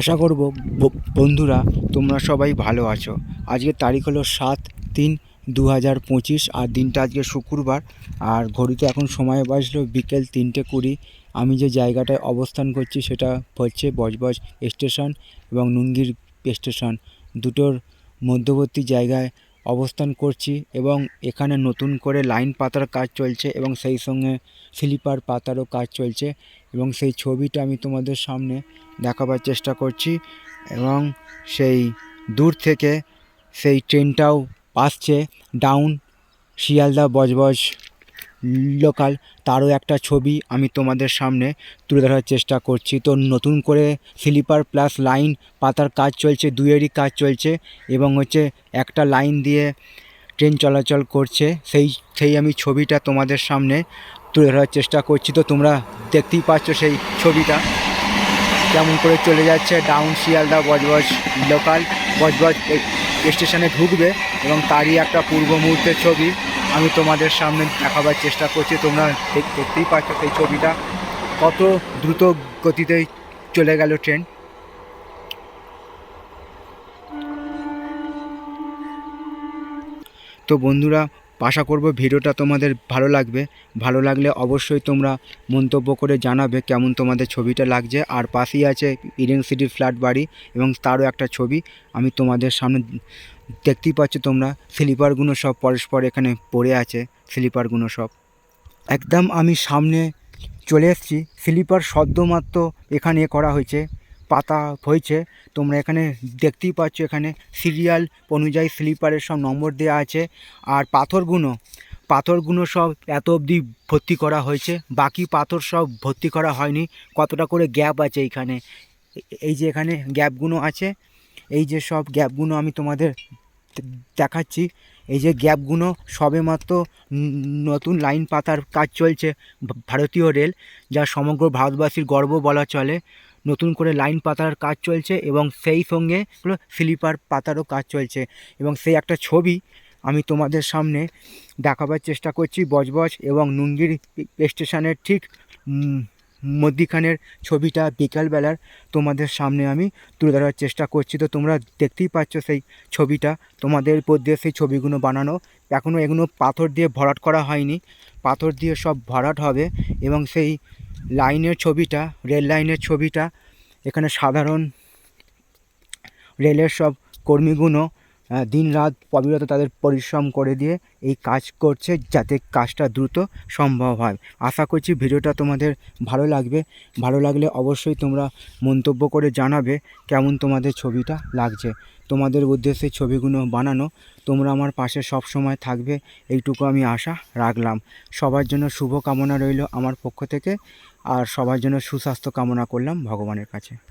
আশা করব বন্ধুরা, তোমরা সবাই ভালো আছো। আজকের তারিখ হলো সাত তিন দু হাজার পঁচিশ, আর দিনটা আজকে শুক্রবার। আর ঘড়িতে এখন সময় বাজলো বিকেল তিনটে কুড়ি। আমি যে জায়গাটায় অবস্থান করছি সেটা হচ্ছে বজবজ স্টেশন এবং নুঙ্গির স্টেশন। দুটোর মধ্যবর্তী জায়গায় অবস্থান করছি এবং এখানে নতুন করে লাইন পাতার কাজ চলছে এবং সেই সঙ্গে স্লিপার পাতারও কাজ চলছে এবং সেই ছবিটা আমি তোমাদের সামনে দেখাবার চেষ্টা করছি এবং সেই দূর থেকে সেই ট্রেনটাও আসছে ডাউন শিয়ালদা বজবজ লোকাল তারও একটা ছবি আমি তোমাদের সামনে তুলে ধরার চেষ্টা করছি। তো নতুন করে স্লিপার প্লাস লাইন পাতার কাজ চলছে দুয়েরই কাজ চলছে এবং হচ্ছে একটা লাইন দিয়ে ট্রেন চলাচল করছে। সেই সেই আমি ছবিটা তোমাদের সামনে তুলে ধরার চেষ্টা করছি। তো তোমরা দেখতেই পাচ্ছ সেই ছবিটা। কেমন করে চলে যাচ্ছে ডাউন শিয়ালদা বজবজ লোকাল বজবজ স্টেশনে ঢুকবে এবং তারই একটা পূর্ব মুহূর্তের ছবি। আমি তোমাদের সামনে দেখাবার চেষ্টা করছি। তোমরা দেখ- দেখতেই পাচ্ছ সেই ছবিটা। কত দ্রুত গতিতে চলে গেল ট্রেন। তো বন্ধুরা আশা করব ভিডিওটা তোমাদের ভালো লাগবে। ভালো লাগলে অবশ্যই তোমরা মন্তব্য করে জানাবে কেমন তোমাদের ছবিটা লাগছে। আর পাশেই আছে ইডেন সিটির ফ্ল্যাট বাড়ি এবং তারও একটা ছবি। আমি তোমাদের সামনে দেখতেই পাচ্ছ তোমরা। স্লিপারগুলো সব পরস্পর এখানে পড়ে আছে, স্লিপারগুলো সব। একদম আমি সামনে চলে এসেছি। স্লিপার সদ্যমাত্র এখানে করা হয়েছে। পাতা হয়েছে। তোমরা এখানে দেখতেই পাচ্ছ এখানে সিরিয়াল অনুযায়ী স্লিপারের সব নম্বর দেওয়া আছে। আর পাথরগুলো পাথরগুলো সব এত অবধি ভর্তি করা হয়েছে। বাকি পাথর সব ভর্তি করা হয়নি। কতটা করে গ্যাপ আছে এইখানে এই যে এখানে গ্যাপগুলো আছে। এই যে সব গ্যাপগুলো আমি তোমাদের দেখাচ্ছি। এই যে গ্যাপগুলো সবেমাত্র নতুন লাইন পাতার কাজ চলছে ভারতীয় রেল যা সমগ্র ভারতবাসীর গর্ব বলা চলে। নতুন করে লাইন পাতার কাজ চলছে এবং সেই সঙ্গে স্লিপার পাতারও কাজ চলছে। এবং সেই একটা ছবি আমি তোমাদের সামনে দেখাবার চেষ্টা করছি বজবজ এবং নুঙ্গির স্টেশনের ঠিক মধ্যিখানের ছবিটা বিকালবেলার তোমাদের সামনে আমি তুলে ধরার চেষ্টা করছি। তো তোমরা দেখতেই পাচ্ছ সেই ছবিটা, তোমাদের উপর দিয়ে সেই ছবিগুলো বানানো। এখনও এগুলো পাথর দিয়ে ভরাট করা হয়নি। পাথর দিয়ে সব ভরাট হবে এবং সেই লাইনের ছবিটা রেল লাইনের ছবিটা এখানে সাধারণ রেলের সব কর্মীগুলো দিন রাত অবিরত তাদের পরিশ্রম করে দিয়ে এই কাজ করছে যাতে কাজটা দ্রুত সম্ভব হয়। আশা করছি ভিডিওটা তোমাদের ভালো লাগবে। ভালো লাগলে অবশ্যই তোমরা মন্তব্য করে জানাবে কেমন তোমাদের ছবিটা লাগছে। তোমাদের উদ্দেশ্যে ছবিগুলো বানানো। তোমরা আমার পাশে সব সময় থাকবে। এইটুকু আমি আশা রাখলাম। সবার জন্য শুভ কামনা রইল আমার পক্ষ থেকে। আর সবার জন্য সুস্বাস্থ্য কামনা করলাম ভগবানের কাছে।